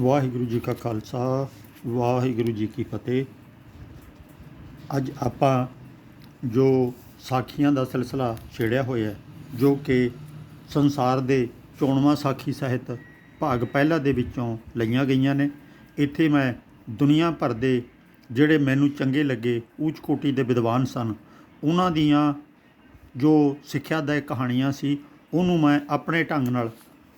ਵਾਹਿਗੁਰੂ ਜੀ ਕਾ ਖਾਲਸਾ, ਵਾਹਿਗੁਰੂ ਜੀ ਕੀ ਫਤਿਹ। ਅੱਜ ਆਪਾਂ ਜੋ ਸਾਖੀਆਂ ਦਾ ਸਿਲਸਿਲਾ ਛੇੜਿਆ ਹੋਇਆ ਜੋ ਕਿ ਸੰਸਾਰ ਦੇ ਚੋਣਵਾਂ ਸਾਖੀ ਸਾਹਿਤ ਭਾਗ ਪਹਿਲਾ ਦੇ ਵਿੱਚੋਂ ਲਈਆਂ ਗਈਆਂ ਨੇ, ਇੱਥੇ ਮੈਂ ਦੁਨੀਆ ਭਰ ਦੇ ਜਿਹੜੇ ਮੈਨੂੰ ਚੰਗੇ ਲੱਗੇ ਉੱਚ ਕੋਟੀ ਦੇ ਵਿਦਵਾਨ ਸਨ, ਉਹਨਾਂ ਦੀਆਂ ਜੋ ਸਿੱਖਿਆ ਸਿੱਖਿਆਦਾਇਕ ਕਹਾਣੀਆਂ ਸੀ, ਉਹਨੂੰ ਮੈਂ ਆਪਣੇ ਢੰਗ ਨਾਲ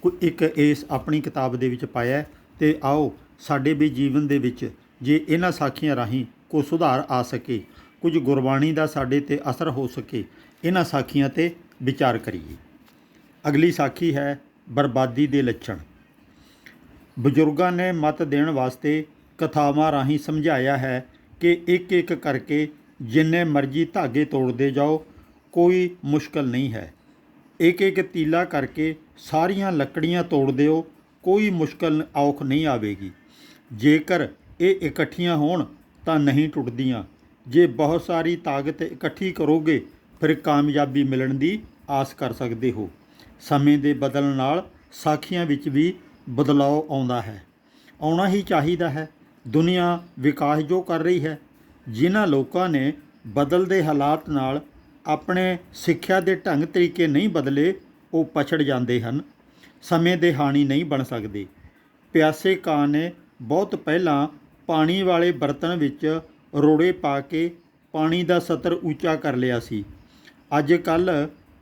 ਕੋਈ ਇੱਕ ਇਸ ਆਪਣੀ ਕਿਤਾਬ ਦੇ ਵਿੱਚ ਪਾਇਆ ਤੇ ਆਓ ਸਾਡੇ ਵੀ ਜੀਵਨ ਦੇ ਵਿੱਚ ਜੇ ਇਹਨਾਂ ਸਾਖੀਆਂ ਰਾਹੀਂ ਕੋਈ ਸੁਧਾਰ ਆ ਸਕੇ, ਕੁਝ ਗੁਰਬਾਣੀ ਦਾ ਸਾਡੇ ਤੇ ਅਸਰ ਹੋ ਸਕੇ, ਇਹਨਾਂ ਸਾਖੀਆਂ ਤੇ ਵਿਚਾਰ ਕਰੀਏ। ਅਗਲੀ ਸਾਖੀ ਹੈ ਬਰਬਾਦੀ ਦੇ ਲੱਛਣ। ਬਜ਼ੁਰਗਾਂ ਨੇ ਮਤ ਦੇਣ ਵਾਸਤੇ ਕਥਾਵਾਂ ਰਾਹੀਂ ਸਮਝਾਇਆ ਹੈ ਕਿ ਇੱਕ ਇੱਕ ਕਰਕੇ ਜਿੰਨੇ ਮਰਜ਼ੀ ਧਾਗੇ ਤੋੜਦੇ ਜਾਓ, ਕੋਈ ਮੁਸ਼ਕਲ ਨਹੀਂ ਹੈ। ਇੱਕ ਇੱਕ ਤੀਲਾ ਕਰਕੇ ਸਾਰੀਆਂ ਲੱਕੜੀਆਂ ਤੋੜ ਦਿਓ ਕੋਈ ਮੁਸ਼ਕਲ ਔਖ ਨਹੀਂ ਆਵੇਗੀ। ਜੇਕਰ ਇਹ ਇਕੱਠੀਆਂ ਹੋਣ ਤਾਂ ਨਹੀਂ ਟੁੱਟਦੀਆਂ। ਜੇ ਬਹੁਤ ਸਾਰੀ ਤਾਕਤ ਇਕੱਠੀ ਕਰੋਗੇ, ਫਿਰ ਕਾਮਯਾਬੀ ਮਿਲਣ ਦੀ ਆਸ ਕਰ ਸਕਦੇ ਹੋ। ਸਮੇਂ ਦੇ ਬਦਲਣ ਨਾਲ ਸਾਖੀਆਂ ਵਿੱਚ ਵੀ ਬਦਲਾਅ ਆਉਂਦਾ ਹੈ। ਆਉਣਾ ਹੀ ਚਾਹੀਦਾ ਹੈ। ਦੁਨੀਆ ਵਿਕਾਸ ਜੋ ਕਰ ਰਹੀ ਹੈ, ਜਿਨ੍ਹਾਂ ਲੋਕਾਂ ਨੇ ਬਦਲਦੇ ਹਾਲਾਤ ਨਾਲ ਆਪਣੇ ਸਿੱਖਿਆ ਦੇ ਢੰਗ ਤਰੀਕੇ ਨਹੀਂ ਬਦਲੇ, ਉਹ ਪਛੜ ਜਾਂਦੇ ਹਨ। ਸਮੇਂ ਦੇ ਹਾਣੀ ਨਹੀਂ ਬਣ ਸਕਦੇ। ਪਿਆਸੇ ਕਾਂ ਨੇ ਬਹੁਤ ਪਹਿਲਾਂ ਪਾਣੀ ਵਾਲੇ ਬਰਤਨ ਵਿੱਚ ਰੋੜੇ ਪਾ ਕੇ ਪਾਣੀ ਦਾ ਸਤਰ ਉੱਚਾ ਕਰ ਲਿਆ ਸੀ। ਅੱਜ ਕੱਲ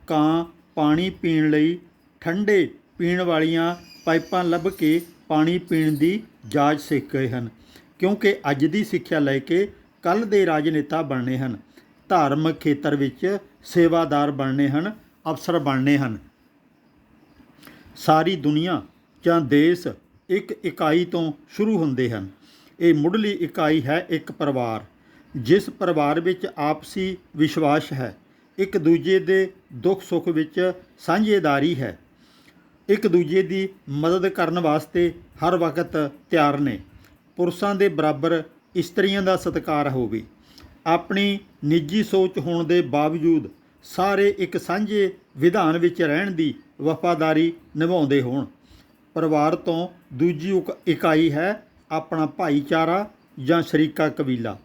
ਕਾਂ ਪਾਣੀ ਪੀਣ ਲਈ ਠੰਡੇ ਪੀਣ ਵਾਲੀਆਂ ਪਾਈਪਾਂ ਲੱਭ ਕੇ ਪਾਣੀ ਪੀਣ ਦੀ ਜਾਚ ਸਿੱਖ ਗਏ ਹਨ, ਕਿਉਂਕਿ ਅੱਜ ਦੀ ਸਿੱਖਿਆ ਲੈ ਕੇ ਕੱਲ ਦੇ ਰਾਜਨੇਤਾ ਬਣਨੇ ਹਨ। ਧਾਰਮਿਕ ਖੇਤਰ ਵਿੱਚ ਸੇਵਾਦਾਰ ਬਣਨੇ ਹਨ, ਅਫਸਰ ਬਣਨੇ ਹਨ। ਸਾਰੀ ਦੁਨੀਆ ਜਾਂ ਦੇਸ਼ ਇੱਕ ਇਕਾਈ ਤੋਂ ਸ਼ੁਰੂ ਹੁੰਦੇ ਹਨ। ਇਹ ਮੁੱਢਲੀ ਇਕਾਈ ਹੈ ਇੱਕ ਪਰਿਵਾਰ, ਜਿਸ ਪਰਿਵਾਰ ਵਿੱਚ ਆਪਸੀ ਵਿਸ਼ਵਾਸ ਹੈ। ਇੱਕ ਦੂਜੇ ਦੇ ਦੁੱਖ ਸੁੱਖ ਵਿੱਚ ਸਾਂਝੇਦਾਰੀ ਹੈ। ਇੱਕ ਦੂਜੇ ਦੀ ਮਦਦ ਕਰਨ ਵਾਸਤੇ ਹਰ ਵਕਤ ਤਿਆਰ ਨੇ। ਪੁਰਸ਼ਾਂ ਦੇ ਬਰਾਬਰ ਇਸਤਰੀਆਂ ਦਾ ਸਤਿਕਾਰ ਹੋਵੇ। ਆਪਣੀ ਨਿੱਜੀ ਸੋਚ ਹੋਣ ਦੇ ਬਾਵਜੂਦ ਸਾਰੇ ਇੱਕ ਸਾਂਝੇ ਵਿਧਾਨ ਵਿੱਚ ਰਹਿਣ ਦੀ ਵਫਾਦਾਰੀ ਨਿਭਾਉਂਦੇ ਹੋਣ। ਪਰਿਵਾਰ ਤੋਂ ਦੂਜੀ ਉਕ- ਇਕਾਈ ਹੈ ਆਪਣਾ ਭਾਈਚਾਰਾ ਜਾਂ ਸ਼ਰੀਕਾ ਕਬੀਲਾ।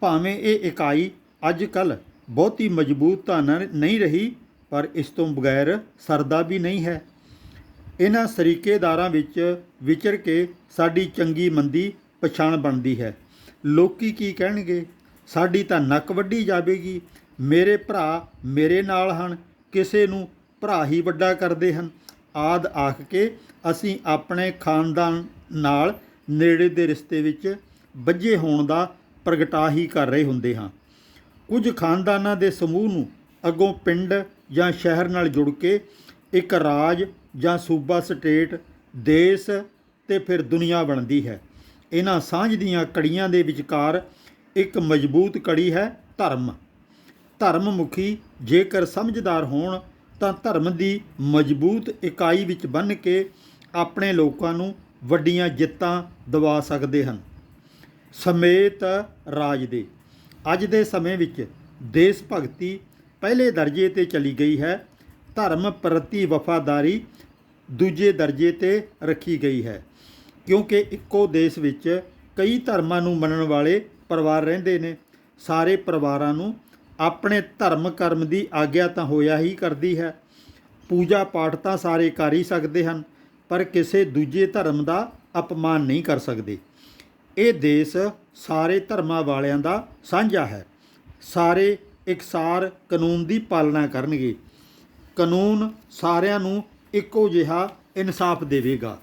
ਭਾਵੇਂ ਇਹ ਇਕਾਈ ਅੱਜ ਕੱਲ ਬਹੁਤੀ ਮਜ਼ਬੂਤ ਤਾਂ ਨਹੀਂ ਰਹੀ, ਪਰ ਇਸ ਤੋਂ ਬਗੈਰ ਸਰਦਾ ਵੀ ਨਹੀਂ ਹੈ। ਇਹਨਾਂ ਸਰੀਕੇਦਾਰਾਂ ਵਿੱਚ ਵਿਚਰ ਕੇ ਸਾਡੀ ਚੰਗੀ ਮੰਦੀ ਪਛਾਣ ਬਣਦੀ ਹੈ। ਲੋਕੀ ਕੀ ਕਹਿਣਗੇ? ਸਾਡੀ ਤਾਂ ਨੱਕ ਵੱਢੀ ਜਾਵੇਗੀ। ਮੇਰੇ ਭਰਾ ਮੇਰੇ ਨਾਲ ਹਨ, ਕਿਸੇ ਨੂੰ ਭਰਾ ਹੀ ਵੱਡਾ ਕਰਦੇ ਹਨ। ਆਦ ਆਖ ਕੇ ਅਸੀਂ ਆਪਣੇ ਖਾਨਦਾਨ ਨਾਲ ਨੇੜੇ ਦੇ ਰਿਸ਼ਤੇ ਵਿੱਚ ਵੱਜੇ ਹੋਣ ਦਾ ਪ੍ਰਗਟਾ ਹੀ ਕਰ ਰਹੇ ਹੁੰਦੇ ਹਾਂ। ਕੁਝ ਖਾਨਦਾਨਾਂ ਦੇ ਸਮੂਹ ਨੂੰ ਅੱਗੋਂ ਪਿੰਡ ਜਾਂ ਸ਼ਹਿਰ ਨਾਲ ਜੁੜ ਕੇ ਇੱਕ ਰਾਜ ਜਾਂ ਸੂਬਾ, ਸਟੇਟ, ਦੇਸ਼ ਤੇ ਫਿਰ ਦੁਨੀਆ ਬਣਦੀ ਹੈ। ਇਹਨਾਂ ਸਾਂਝ ਦੀਆਂ ਕੜੀਆਂ ਦੇ ਵਿਚਕਾਰ ਇੱਕ ਮਜ਼ਬੂਤ ਕੜੀ ਹੈ ਧਰਮ। ਧਰਮ ਮੁਖੀ ਜੇਕਰ ਸਮਝਦਾਰ ਹੋਣ ਤਾਂ ਧਰਮ ਦੀ ਮਜ਼ਬੂਤ ਇਕਾਈ ਵਿੱਚ ਬੰਨ ਕੇ ਆਪਣੇ ਲੋਕਾਂ ਨੂੰ ਵੱਡੀਆਂ ਜਿੱਤਾਂ ਦਿਵਾ ਸਕਦੇ ਹਨ। ਸਮੇਤ ਰਾਜ ਦੇ। ਅੱਜ ਦੇ ਸਮੇਂ ਵਿੱਚ ਦੇਸ਼ ਭਗਤੀ ਪਹਿਲੇ ਦਰਜੇ ਤੇ ਚਲੀ ਗਈ ਹੈ। ਧਰਮ ਪ੍ਰਤੀ ਵਫਾਦਾਰੀ ਦੂਜੇ ਦਰਜੇ ਤੇ ਰੱਖੀ ਗਈ ਹੈ। ਕਿਉਂਕਿ ਇੱਕੋ ਦੇਸ਼ ਵਿੱਚ ਕਈ ਧਰਮਾਂ ਨੂੰ ਮੰਨਣ ਵਾਲੇ ਪਰਿਵਾਰ ਰਹਿੰਦੇ ਨੇ। ਸਾਰੇ ਪਰਿਵਾਰਾਂ ਨੂੰ ਆਪਣੇ ਧਰਮ ਕਰਮ ਦੀ ਆਗਿਆ ਤਾਂ ਹੋਇਆ ਹੀ ਕਰਦੀ ਹੈ। ਪੂਜਾ ਪਾਠ ਤਾਂ ਸਾਰੇ ਕਰ ਹੀ ਸਕਦੇ ਹਨ, ਪਰ ਕਿਸੇ ਦੂਜੇ ਧਰਮ ਦਾ ਅਪਮਾਨ ਨਹੀਂ ਕਰ ਸਕਦੇ। ਇਹ ਦੇਸ਼ ਸਾਰੇ ਧਰਮਾਂ ਵਾਲਿਆਂ ਦਾ ਸਾਂਝਾ ਹੈ। ਸਾਰੇ ਇਕਸਾਰ ਕਾਨੂੰਨ ਦੀ ਪਾਲਣਾ ਕਰਨਗੇ। ਕਾਨੂੰਨ ਸਾਰਿਆਂ ਨੂੰ ਇੱਕੋ ਜਿਹਾ ਇਨਸਾਫ ਦੇਵੇਗਾ।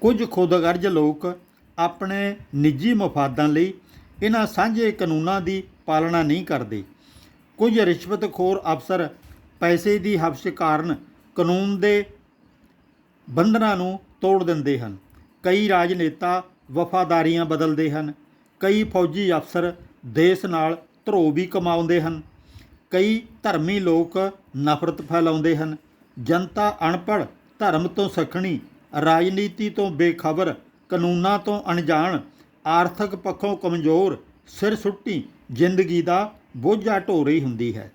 ਕੁਝ ਖੁਦਗਰਜ਼ ਲੋਕ ਆਪਣੇ ਨਿੱਜੀ ਮਫਾਦਾਂ ਲਈ ਇਹਨਾਂ ਸਾਂਝੇ ਕਾਨੂੰਨਾਂ ਦੀ ਪਾਲਣਾ ਨਹੀਂ ਕਰਦੇ। ਕੁਝ ਰਿਸ਼ਵਤਖੋਰ ਅਫਸਰ ਪੈਸੇ ਦੀ ਹਬਸ ਕਾਰਨ ਕਾਨੂੰਨ ਦੇ ਬੰਧਨਾਂ ਨੂੰ ਤੋੜ ਦਿੰਦੇ ਹਨ। ਕਈ ਰਾਜਨੇਤਾ ਵਫਾਦਾਰੀਆਂ ਬਦਲਦੇ ਹਨ। ਕਈ ਫੌਜੀ ਅਫਸਰ ਦੇਸ਼ ਨਾਲ ਧਰੋ ਵੀ ਕਮਾਉਂਦੇ ਹਨ। ਕਈ ਧਰਮੀ ਲੋਕ ਨਫ਼ਰਤ ਫੈਲਾਉਂਦੇ ਹਨ। ਜਨਤਾ ਅਨਪੜ੍ਹ ਧਰਮ ਤੋਂ ਸਖਣੀ, ਰਾਜਨੀਤੀ ਤੋਂ ਬੇਖਬਰ, ਕਾਨੂੰਨਾਂ ਤੋਂ ਅਣਜਾਣ ਆਰਥਿਕ ਪੱਖੋਂ ਕਮਜ਼ੋਰ, ਸਿਰ ਸੁੱਟੀ ਜ਼ਿੰਦਗੀ ਦਾ ਬੋਝਾ ਢੋ ਰਹੀ ਹੁੰਦੀ ਹੈ।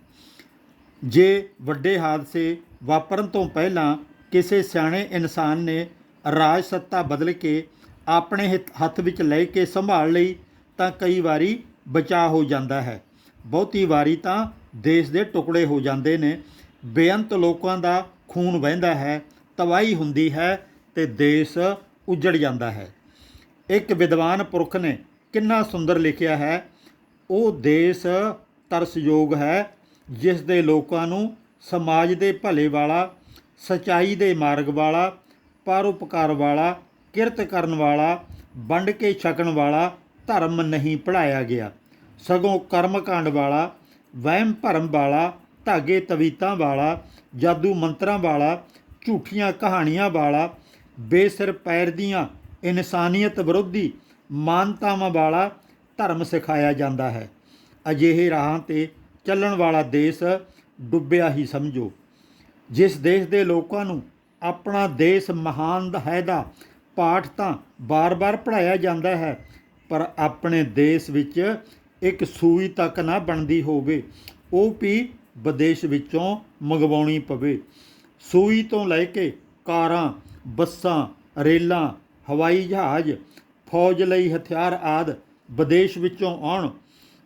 ਜੇ ਵੱਡੇ ਹਾਦਸੇ ਵਾਪਰਨ ਤੋਂ ਪਹਿਲਾਂ ਕਿਸੇ ਸਿਆਣੇ ਇਨਸਾਨ ਨੇ ਰਾਜ ਸੱਤਾ ਬਦਲ ਕੇ ਆਪਣੇ ਹਿੱਤ- ਹੱਥ ਵਿੱਚ ਲੈ ਕੇ ਸੰਭਾਲ ਲਈ ਤਾਂ ਕਈ ਵਾਰੀ ਬਚਾ ਹੋ ਜਾਂਦਾ ਹੈ। ਬਹੁਤੀ ਵਾਰੀ ਤਾਂ ਦੇਸ਼ ਦੇ ਟੁਕੜੇ ਹੋ ਜਾਂਦੇ ਨੇ। ਬੇਅੰਤ ਲੋਕਾਂ ਦਾ ਖੂਨ ਵਹਿੰਦਾ ਹੈ, ਤਬਾਹੀ ਹੁੰਦੀ ਹੈ ਤੇ ਦੇਸ਼ ਉਜੜ ਜਾਂਦਾ ਹੈ। ਇੱਕ ਵਿਦਵਾਨ ਪੁਰਖ ਨੇ ਕਿੰਨਾ ਸੁੰਦਰ ਲਿਖਿਆ ਹੈ। ਉਹ ਦੇਸ਼ ਤਰਸਯੋਗ ਹੈ, ਜਿਸ ਦੇ ਲੋਕਾਂ ਨੂੰ ਸਮਾਜ ਦੇ ਭਲੇ ਵਾਲਾ, ਸਚਾਈ ਦੇ ਮਾਰਗ ਵਾਲਾ ਪਰਉਪਕਾਰ ਵਾਲਾ, ਕਿਰਤ ਕਰਨ ਵਾਲਾ, ਵੰਡ ਕੇ ਛਕਣ ਵਾਲਾ ਧਰਮ ਨਹੀਂ ਪੜਾਇਆ ਗਿਆ। ਸਗੋਂ ਕਰਮਕਾਂਡ ਵਾਲਾ, ਵਹਿਮ ਭਰਮ ਵਾਲਾ, ਧਾਗੇ ਤਵੀਤਾਂ ਵਾਲਾ, ਜਾਦੂ ਮੰਤਰਾਂ ਵਾਲਾ, ਝੂਠੀਆਂ ਕਹਾਣੀਆਂ ਵਾਲਾ, ਬੇਸਿਰ ਪੈਰ ਦੀਆਂ ਇਨਸਾਨੀਅਤ ਵਿਰੋਧੀ ਮਾਨਤਾਵਾਂ ਵਾਲਾ ਧਰਮ ਸਿਖਾਇਆ ਜਾਂਦਾ ਹੈ। ਅਜਿਹੇ ਰਾਹਾਂ ਤੇ ਚੱਲਣ ਵਾਲਾ ਦੇਸ਼ ਡੁੱਬਿਆ ਹੀ ਸਮਝੋ। ਜਿਸ ਦੇਸ਼ ਦੇ ਲੋਕਾਂ ਨੂੰ ਆਪਣਾ ਦੇਸ਼ ਮਹਾਨ ਹੈ ਦਾ ਪਾਠ ਤਾਂ ਬਾਰ-ਬਾਰ ਪੜਾਇਆ ਜਾਂਦਾ ਹੈ, ਪਰ ਆਪਣੇ ਦੇਸ਼ ਵਿੱਚ ਇੱਕ ਸੂਈ ਤੱਕ ਨਾ ਬਣਦੀ ਹੋਵੇ, ਉਹ ਵੀ ਵਿਦੇਸ਼ ਵਿੱਚੋਂ ਮੰਗਵਾਉਣੀ ਪਵੇ। ਸੂਈ ਤੋਂ ਲੈ ਕੇ ਕਾਰਾਂ, ਬੱਸਾਂ, ਰੇਲਾਂ ਹਵਾਈ ਜਹਾਜ਼, ਫੌਜ ਲਈ ਹਥਿਆਰ ਆਦ ਵਿਦੇਸ਼ ਵਿੱਚੋਂ ਆਉਣ।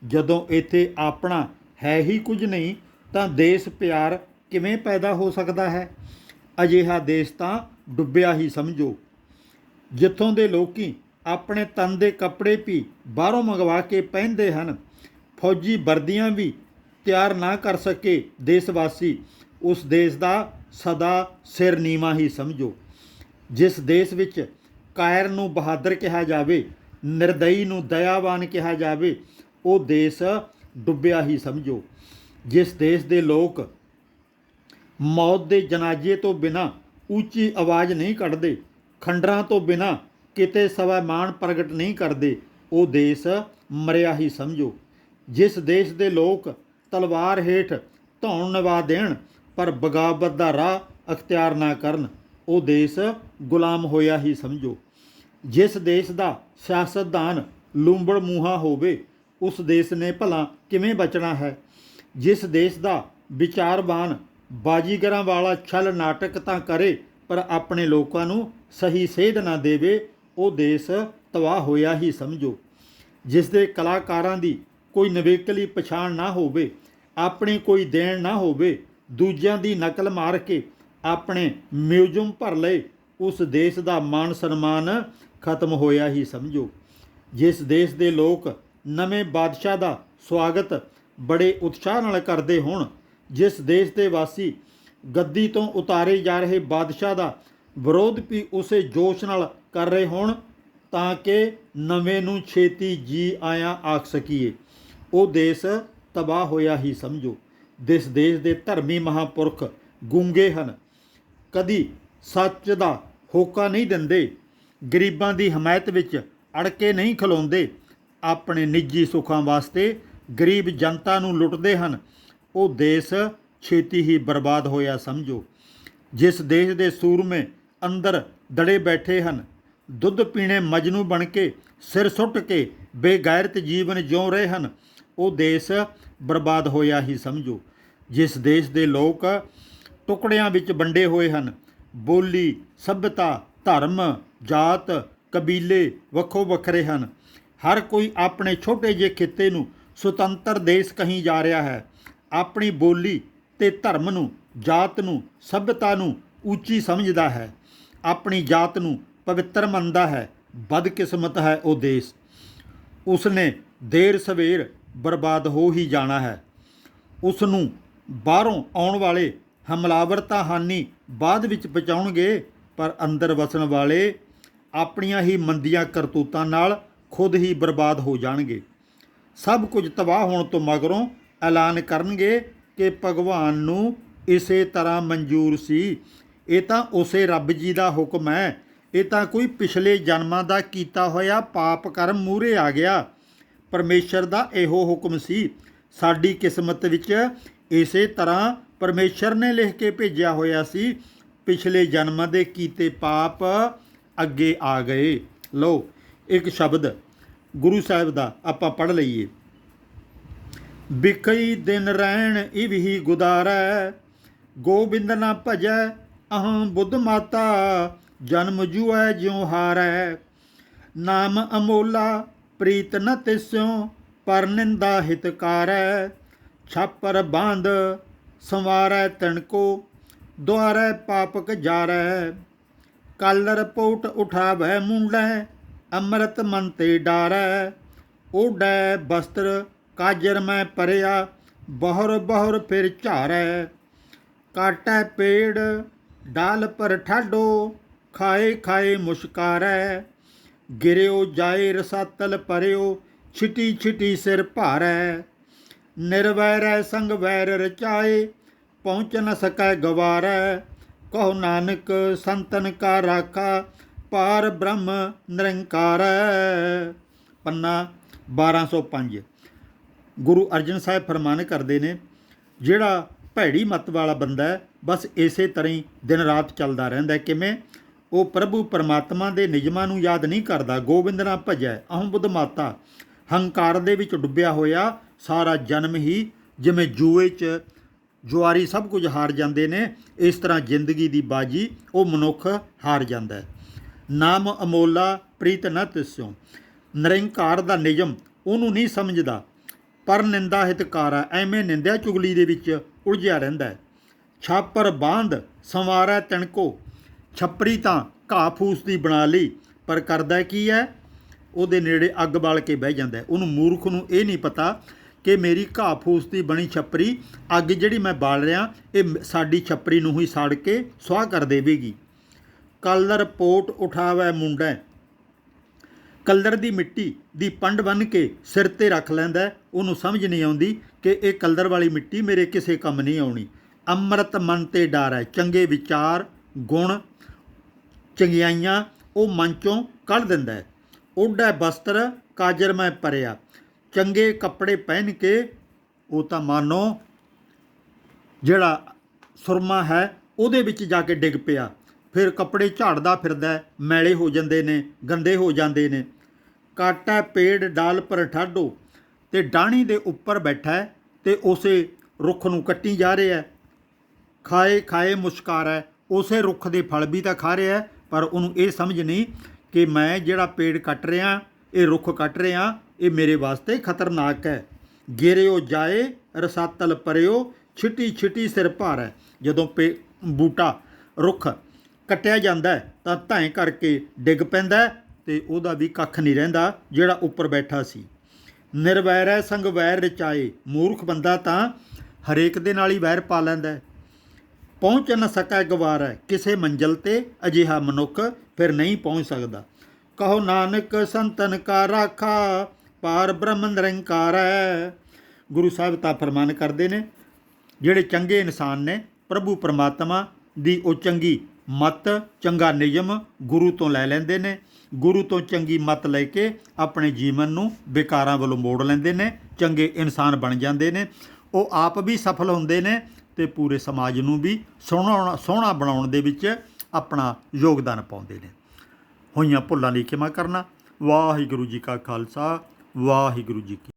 ਜਦੋਂ ਇੱਥੇ ਆਪਣਾ ਹੈ ਹੀ ਕੁਝ ਨਹੀਂ, ਤਾਂ ਦੇਸ਼ ਪਿਆਰ ਕਿਵੇਂ ਪੈਦਾ ਹੋ ਸਕਦਾ ਹੈ? ਅਜਿਹਾ ਦੇਸ਼ ਤਾਂ ਡੁੱਬਿਆ ਹੀ ਸਮਝੋ। ਜਿੱਥੋਂ ਦੇ ਲੋਕੀ ਆਪਣੇ ਤਨ ਦੇ ਕੱਪੜੇ ਵੀ ਬਾਹਰੋਂ ਮੰਗਵਾ ਕੇ ਪਹਿਨਦੇ ਹਨ, ਫੌਜੀ ਵਰਦੀਆਂ ਵੀ ਤਿਆਰ ਨਾ ਕਰ ਸਕੇ ਦੇਸ਼ ਵਾਸੀ ਉਸ ਦੇਸ਼ ਦਾ ਸਦਾ ਸਿਰ ਨੀਵਾ ਹੀ ਸਮਝੋ। ਜਿਸ ਦੇਸ਼ ਵਿੱਚ ਕਾਇਰ ਨੂੰ ਬਹਾਦਰ ਕਿਹਾ ਜਾਵੇ, ਨਿਰਦਈ ਨੂੰ ਦਇਆਵਾਨ ਕਿਹਾ ਜਾਵੇ, ਉਹ ਦੇਸ਼ ਡੁੱਬਿਆ ਹੀ ਸਮਝੋ। ਜਿਸ ਦੇਸ਼ ਦੇ ਲੋਕ ਮੌਤ ਦੇ ਜਨਾਜ਼ੇ ਤੋਂ ਬਿਨਾ ਉੱਚੀ ਆਵਾਜ਼ ਨਹੀਂ ਕੱਢਦੇ, ਖੰਡਰਾਂ ਤੋਂ ਬਿਨਾ ਕਿਤੇ ਸਵੈਮਾਨ ਪ੍ਰਗਟ ਨਹੀਂ ਕਰਦੇ, ਉਹ ਦੇਸ਼ ਮਰਿਆ ਹੀ ਸਮਝੋ। ਜਿਸ ਦੇਸ਼ ਦੇ ਲੋਕ ਤਲਵਾਰ ਹੇਠ ਧੌਣ ਨਿਵਾ ਦੇਣ, ਪਰ ਬਗਾਵਤ ਦਾ ਰਾਹ ਅਖਤਿਆਰ ਨਾ ਕਰਨ, ਉਹ ਦੇਸ਼ ਗੁਲਾਮ ਹੋਇਆ ਹੀ ਸਮਝੋ। ਜਿਸ ਦੇਸ਼ ਦਾ ਸਿਆਸਤਦਾਨ ਲੂੰਬੜ ਮੂੰਹਾ ਹੋਵੇ, ਉਸ ਦੇਸ਼ ਨੇ ਭਲਾ ਕਿਵੇਂ ਬਚਣਾ ਹੈ? ਜਿਸ ਦੇਸ਼ ਦਾ ਵਿਚਾਰਵਾਨ ਬਾਜੀਗਰਾਂ ਵਾਲਾ ਛਲ ਨਾਟਕ ਤਾਂ ਕਰੇ, ਪਰ ਆਪਣੇ ਲੋਕਾਂ ਨੂੰ ਸਹੀ ਸੇਧ ਨਾ ਦੇਵੇ, ਉਹ ਦੇਸ਼ ਤਬਾਹ ਹੋਇਆ ਹੀ ਸਮਝੋ। ਜਿਸ ਦੇ ਕਲਾਕਾਰਾਂ ਦੀ ਕੋਈ ਨਵੇਕਲੀ ਪਛਾਣ ਨਾ ਹੋਵੇ, ਆਪਣੀ ਕੋਈ ਦੇਣ ਨਾ ਹੋਵੇ, ਦੂਜਿਆਂ ਦੀ ਨਕਲ ਮਾਰ ਕੇ ਆਪਣੇ ਮਿਊਜ਼ੀਅਮ ਭਰ ਲਏ, ਉਸ ਦੇਸ਼ ਦਾ ਮਾਨ ਸਨਮਾਨ ਖਤਮ ਹੋਇਆ ਹੀ ਸਮਝੋ। ਜਿਸ ਦੇਸ਼ ਦੇ ਲੋਕ ਨਵੇਂ ਬਾਦਸ਼ਾਹ ਦਾ ਸਵਾਗਤ ਬੜੇ ਉਤਸ਼ਾਹ ਨਾਲ ਕਰਦੇ ਹੋਣ, ਜਿਸ ਦੇਸ਼ ਦੇ ਵਾਸੀ ਗੱਦੀ ਤੋਂ ਉਤਾਰੇ ਜਾ ਰਹੇ ਬਾਦਸ਼ਾਹ ਦਾ ਵਿਰੋਧ ਵੀ ਉਸੇ ਜੋਸ਼ ਨਾਲ ਕਰ ਰਹੇ ਹੋਣ, ਤਾਂ ਕਿ ਨਵੇਂ ਨੂੰ ਛੇਤੀ ਜੀ ਆਇਆ ਆਖ ਸਕੀਏ। ਉਹ ਦੇਸ਼ ਤਬਾਹ ਹੋਇਆ ਹੀ ਸਮਝੋ। ਜਿਸ ਦੇਸ਼ ਦੇ ਧਰਮੀ ਮਹਾਪੁਰਖ ਗੂੰਗੇ ਹਨ, ਕਦੀ ਸੱਚ ਦਾ ਹੋਕਾ ਨਹੀਂ ਦਿੰਦੇ ਗਰੀਬਾਂ ਦੀ ਹਮਾਇਤ ਵਿੱਚ ਅੜ ਕੇ ਨਹੀਂ ਖਲੋਂਦੇ। ਆਪਣੇ ਨਿੱਜੀ ਸੁੱਖਾਂ ਵਾਸਤੇ ਗਰੀਬ ਜਨਤਾ ਨੂੰ ਲੁੱਟਦੇ ਹਨ। ਉਹ ਦੇਸ਼ ਛੇਤੀ ਹੀ ਬਰਬਾਦ ਹੋਇਆ ਸਮਝੋ। ਜਿਸ ਦੇਸ਼ ਦੇ ਸੂਰਮੇ ਅੰਦਰ ਦੜੇ ਬੈਠੇ ਹਨ, ਦੁੱਧ ਪੀਣੇ ਮਜਨੂ ਬਣ ਕੇ ਸਿਰ ਸੁੱਟ ਕੇ ਬੇਗੈਰਤ ਜੀਵਨ ਜਿਉ ਰਹੇ ਹਨ, ਉਹ ਦੇਸ਼ ਬਰਬਾਦ ਹੋਇਆ ਹੀ ਸਮਝੋ। ਜਿਸ ਦੇਸ਼ ਦੇ ਲੋਕ ਟੁਕੜਿਆਂ ਵਿੱਚ ਵੰਡੇ ਹੋਏ ਹਨ, ਬੋਲੀ, ਸਭਿਅਤਾ, ਧਰਮ ਜਾਤ, ਕਬੀਲੇ ਵੱਖੋ ਵੱਖਰੇ ਹਨ। ਹਰ ਕੋਈ ਆਪਣੇ ਛੋਟੇ ਜਿਹੇ ਖਿੱਤੇ ਨੂੰ ਸੁਤੰਤਰ ਦੇਸ਼ ਕਹੀ ਜਾ ਰਿਹਾ ਹੈ। ਆਪਣੀ ਬੋਲੀ ਤੇ ਧਰਮ ਨੂੰ, ਜਾਤ ਨੂੰ, ਸਭਿਅਤਾ ਨੂੰ ਉੱਚੀ ਸਮਝਦਾ ਹੈ। ਆਪਣੀ ਜਾਤ ਨੂੰ ਪਵਿੱਤਰ ਮੰਨਦਾ ਹੈ। ਬਦਕਿਸਮਤ ਹੈ ਉਹ ਦੇਸ਼। ਉਸਨੇ ਦੇਰ ਸਵੇਰ ਬਰਬਾਦ ਹੋ ਹੀ ਜਾਣਾ ਹੈ। ਉਸ ਨੂੰ ਬਾਹਰੋਂ ਆਉਣ ਵਾਲੇ ਹਮਲਾਵਰ ਤਾਂ ਹਾਨੀ ਬਾਅਦ ਵਿੱਚ ਪਹੁੰਚਾਉਣਗੇ, ਪਰ ਅੰਦਰ ਵਸਣ ਵਾਲੇ ਆਪਣੀਆਂ ਹੀ ਮੰਦੀਆਂ ਕਰਤੂਤਾਂ ਨਾਲ ਖੁਦ ਹੀ ਬਰਬਾਦ ਹੋ ਜਾਣਗੇ। ਸਭ ਕੁਝ ਤਬਾਹ ਹੋਣ ਤੋਂ ਮਗਰੋਂ ਐਲਾਨ ਕਰਨਗੇ ਕਿ ਭਗਵਾਨ ਨੂੰ ਇਸੇ ਤਰ੍ਹਾਂ ਮਨਜ਼ੂਰ ਸੀ। ਇਹ ਤਾਂ ਉਸੇ ਰੱਬ ਜੀ ਦਾ ਹੁਕਮ ਹੈ। ਇਹ ਤਾਂ ਕੋਈ ਪਿਛਲੇ ਜਨਮਾਂ ਦਾ ਕੀਤਾ ਹੋਇਆ ਪਾਪ ਕਰਮ ਮੂਰੇ ਆ ਗਿਆ। ਪਰਮੇਸ਼ਰ ਦਾ ਇਹੋ ਹੁਕਮ ਸੀ। ਸਾਡੀ ਕਿਸਮਤ ਵਿੱਚ ਇਸੇ ਤਰ੍ਹਾਂ ਪਰਮੇਸ਼ਰ ਨੇ ਲਿਖ ਕੇ ਭੇਜਿਆ ਹੋਇਆ ਸੀ। ਪਿਛਲੇ ਜਨਮਾਂ ਦੇ ਕੀਤੇ ਪਾਪ ਅੱਗੇ ਆ ਗਏ। ਲਓ, ਇੱਕ ਸ਼ਬਦ ਗੁਰੂ ਸਾਹਿਬ ਦਾ ਆਪਾਂ ਪੜ੍ਹ ਲਈਏ। ਬਿਖਈ ਦਿਨ ਰਹਿਣ ਇਵਹੀ ਗੁਦਾਰੈ, ਗੋਬਿੰਦ ਨਾ ਭਜੈ, ਅਹੰ ਬੁੱਧ ਮਾਤਾ, ਜਨਮ ਜੂਐ ਜਿਉ ਹਾਰੈ। ਨਾਮ ਅਮੋਲਾ, ਪ੍ਰੀਤ ਨ ਤਿਸਿਉ, ਪਰ ਨਿੰਦਾ ਹਿਤਕਾਰੈ। ਛਾਪਰ ਬਾਂਧ, ਸੰਵਾਰੈ ਤਣਕੋ, ਦੁਆਰੈ ਪਾਪਕ ਜਾਰੈ। ਕਲਰ ਪੋਟ ਉਠਾਵੈ ਮੁੰਡੈ, ਅੰਮ੍ਰਿਤ ਮਨ ਤੇ ਡਾਰੈ। ਓਡੈ ਬਸਤਰ ਕਾਜਰ ਮੈਂ ਪਰਿਆ ਬਹੁਰ ਬਹੁਰ ਫਿਰ ਝਾਰੈ। ਕਾਟੈ ਪੇੜ, ਡਾਲ ਪਰ ਠਾਡੋ, ਖਾਏ ਖਾਏ ਮੁਸ਼ਕਾਰੈ। ਗਿਰਿਓ ਜਾਏ ਰਸਾਤਲ ਪਰਿਓ ਛਿਟੀ ਛਿਟੀ ਸਿਰ ਭਾਰੈ। ਨਿਰਵੈਰੈ ਸੰਗ ਵੈਰ ਰਚਾਏ, ਪਹੁੰਚ ਨ ਸਕੈ ਗਵਾਰੈ। ਕਹੋ ਨਾਨਕ ਸੰਤਨ ਕਾ ਰਾਖਾ, ਪਾਰ ਬ੍ਰਹਮ ਨਿਰੰਕਾਰੈ। ਪੰਨਾ 1205 ਗੁਰੂ ਅਰਜਨ ਸਾਹਿਬ ਫਰਮਾਨ ਕਰਦੇ ਨੇ, ਜਿਹੜਾ ਭੈੜੀ ਮਤ ਵਾਲਾ ਬੰਦਾ ਹੈ, ਬਸ ਇਸੇ ਤਰ੍ਹਾਂ ਹੀ ਦਿਨ ਰਾਤ ਚੱਲਦਾ ਰਹਿੰਦਾ ਕਿਵੇਂ? ਉਹ ਪ੍ਰਭੂ ਪਰਮਾਤਮਾ ਦੇ ਨਿਯਮਾਂ ਨੂੰ ਯਾਦ ਨਹੀਂ ਕਰਦਾ, ਗੋਬਿੰਦ ਨਾ ਭਜੈ ਅਹੰ ਬੁੱਧ ਮਾਤਾ। ਹੰਕਾਰ ਦੇ ਵਿੱਚ ਡੁੱਬਿਆ ਹੋਇਆ ਸਾਰਾ ਜਨਮ ਹੀ ਜਿਵੇਂ ਜੂਏ 'ਚ ਜੁਆਰੀ ਸਭ ਕੁਝ ਹਾਰ ਜਾਂਦੇ ਨੇ, ਇਸ ਤਰ੍ਹਾਂ ਜ਼ਿੰਦਗੀ ਦੀ ਬਾਜੀ ਉਹ ਮਨੁੱਖ ਹਾਰ ਜਾਂਦਾ ਹੈ। ਨਾਮ ਅਮੋਲਾ ਪ੍ਰੀਤ ਨ ਤਿਸਿਓ ਨਿਰੰਕਾਰ ਦਾ ਨਿਯਮ ਉਹਨੂੰ ਨਹੀਂ ਸਮਝਦਾ, ਪਰ ਨਿੰਦਾ ਹਿਤਕਾਰਾ ਐਵੇਂ ਨਿੰਦਿਆ ਚੁਗਲੀ ਦੇ ਵਿੱਚ ਉਲਝਿਆ ਰਹਿੰਦਾ ਹੈ। ਛਾਪਰ ਬਾਂਧ, ਸੰਵਾਰਾ ਤਿਣਕੋ, ਛੱਪਰੀ ਤਾਂ ਘਾਹ ਫੂਸ ਦੀ ਬਣਾ ਲਈ, ਪਰ ਕਰਦਾ ਕੀ ਹੈ? ਉਹਦੇ ਨੇੜੇ ਅੱਗ ਬਾਲ ਕੇ ਬਹਿ ਜਾਂਦਾ ਉਹਨੂੰ ਮੂਰਖ ਨੂੰ ਇਹ ਨਹੀਂ ਪਤਾ ਕਿ ਮੇਰੀ ਘਾਹ ਫੂਸ ਦੀ ਬਣੀ ਛੱਪਰੀ ਅੱਗ ਜਿਹੜੀ ਮੈਂ ਬਾਲ ਰਿਹਾ, ਇਹ ਮ- ਸਾਡੀ ਛੱਪਰੀ ਨੂੰ ਹੀ ਸਾੜ ਕੇ ਸੁਆਹ ਕਰ ਦੇਵੇਗੀ। ਕਲਰ ਪੋਟ ਉਠਾਵੈ ਮੁੰਡਾ। ਕਲਰ ਦੀ ਮਿੱਟੀ ਦੀ ਪੰਡ ਬੰਨ ਕੇ ਸਿਰ ਤੇ ਰੱਖ ਲੈਂਦਾ ਉਹਨੂੰ ਸਮਝ ਨਹੀਂ ਆਉਂਦੀ ਕਿ ਇਹ ਕਲਰ ਵਾਲੀ ਮਿੱਟੀ ਮੇਰੇ ਕਿਸੇ ਕੰਮ ਨਹੀਂ ਆਉਣੀ। ਅੰਮ੍ਰਿਤ ਮਨ ਤੇ ਡਰ ਹੈ। ਚੰਗੇ ਵਿਚਾਰ, ਗੁਣ, ਚੰਗਿਆਈਆਂ ਉਹ ਮਨ ਚੋਂ ਕੱਢ ਦਿੰਦਾ ਹੈ। ਓਡਾ ਬਸਤਰ, ਕਾਜਰ ਮੈਂ ਪਰਿਆ ਚੰਗੇ ਕੱਪੜੇ ਪਹਿਨ ਕੇ ਉਹ ਤਾਂ ਮਾਨੋ ਜਿਹੜਾ ਸੁਰਮਾ ਹੈ ਉਹਦੇ ਵਿੱਚ ਜਾ ਕੇ ਡਿੱਗ ਪਿਆ। ਫਿਰ ਕੱਪੜੇ ਝਾੜਦਾ ਫਿਰਦਾ ਮੈਲੇ ਹੋ ਜਾਂਦੇ ਨੇ, ਗੰਦੇ ਹੋ ਜਾਂਦੇ ਨੇ। ਕਾਟਾ, ਪੇੜ, ਡਾਲ ਪਰ ਠਾਡੋ ਤੇ ਡਾਣੀ ਦੇ ਉੱਪਰ ਬੈਠਾ ਹੈ ਤੇ ਉਸੇ ਰੁੱਖ ਨੂੰ ਕੱਟੀ ਜਾ ਰਿਹਾ ਖਾਏ ਖਾਏ ਮੁਸ਼ਕਾਰ ਹੈ। ਉਸੇ ਰੁੱਖ ਦੇ ਫਲ ਵੀ ਤਾਂ ਖਾ ਰਿਹਾ ਪਰ ਉਹਨੂੰ ਇਹ ਸਮਝ ਨਹੀਂ ਕਿ ਮੈਂ ਜਿਹੜਾ ਪੇੜ ਕੱਟ ਰਿਹਾ, ਇਹ ਰੁੱਖ ਕੱਟ ਰਿਹਾ ਇਹ ਮੇਰੇ ਵਾਸਤੇ ਖਤਰਨਾਕ ਹੈ। ਗੇਰਿਓ ਜਾਏ, ਰਸਾਤਲ ਪਰਿਓ, ਛਿਟੀ ਛਿਟੀ ਸਿਰ ਭਾਰ ਹੈ। ਜਦੋਂ ਪੇ ਬੂਟਾ ਰੁੱਖ ਕੱਟਿਆ ਜਾਂਦਾ ਤਾਂ ਧੈਂ ਕਰਕੇ ਡਿੱਗ ਪੈਂਦਾ ਹੈ ਤੇ ਉਹਦਾ ਵੀ ਕੱਖ ਨਹੀਂ ਰਹਿੰਦਾ ਜਿਹੜਾ ਉੱਪਰ ਬੈਠਾ ਸੀ। ਨਿਰਵੈਰੈ ਸੰਗ ਵੈਰ ਰਚਾਏ, ਮੂਰਖ ਬੰਦਾ ਤਾਂ ਹਰੇਕ ਦੇ ਨਾਲ ਹੀ ਵੈਰ ਪਾ ਲੈਂਦਾ ਪਹੁੰਚ ਨਾ ਸਕੈ ਗਵਾਰਾ ਕਿਸੇ ਮੰਜ਼ਲ ਤੇ ਅਜਿਹਾ ਮਨੁੱਖ ਫਿਰ ਨਹੀਂ ਪਹੁੰਚ ਸਕਦਾ। ਕਹੋ ਨਾਨਕ ਸੰਤਨ ਕਾ ਰਾਖਾ ਪਾਰ ਬ੍ਰਹਮ ਨਿਰੰਕਾਰ ਹੈ। ਗੁਰੂ ਸਾਹਿਬ ਤਾਂ ਫਰਮਾਨ ਕਰਦੇ ਨੇ, ਜਿਹੜੇ ਚੰਗੇ ਇਨਸਾਨ ਨੇ, ਪ੍ਰਭੂ ਪਰਮਾਤਮਾ ਦੀ ਉਹ ਚੰਗੀ ਮਤ, ਚੰਗਾ ਨਿਯਮ ਗੁਰੂ ਤੋਂ ਲੈ ਲੈਂਦੇ ਨੇ। ਗੁਰੂ ਤੋਂ ਚੰਗੀ ਮਤ ਲੈ ਕੇ ਆਪਣੇ ਜੀਵਨ ਨੂੰ ਵਿਕਾਰਾਂ ਵੱਲੋਂ ਮੋੜ ਲੈਂਦੇ ਨੇ, ਚੰਗੇ ਇਨਸਾਨ ਬਣ ਜਾਂਦੇ ਨੇ। ਉਹ ਆਪ ਵੀ ਸਫਲ ਹੁੰਦੇ ਨੇ ਤੇ ਪੂਰੇ ਸਮਾਜ ਨੂੰ ਵੀ ਸੋਹਣਾ ਸੋਹਣਾ ਬਣਾਉਣ ਦੇ ਵਿੱਚ ਆਪਣਾ ਯੋਗਦਾਨ ਪਾਉਂਦੇ ਨੇ। ਹੋਈਆਂ ਭੁੱਲਾਂ ਲਈ ਖਿਮਾ ਕਰਨਾ। ਵਾਹਿਗੁਰੂ ਜੀ ਕਾ ਖਾਲਸਾ ਵਾਹਿਗੁਰੂ ਜੀ ਕੀ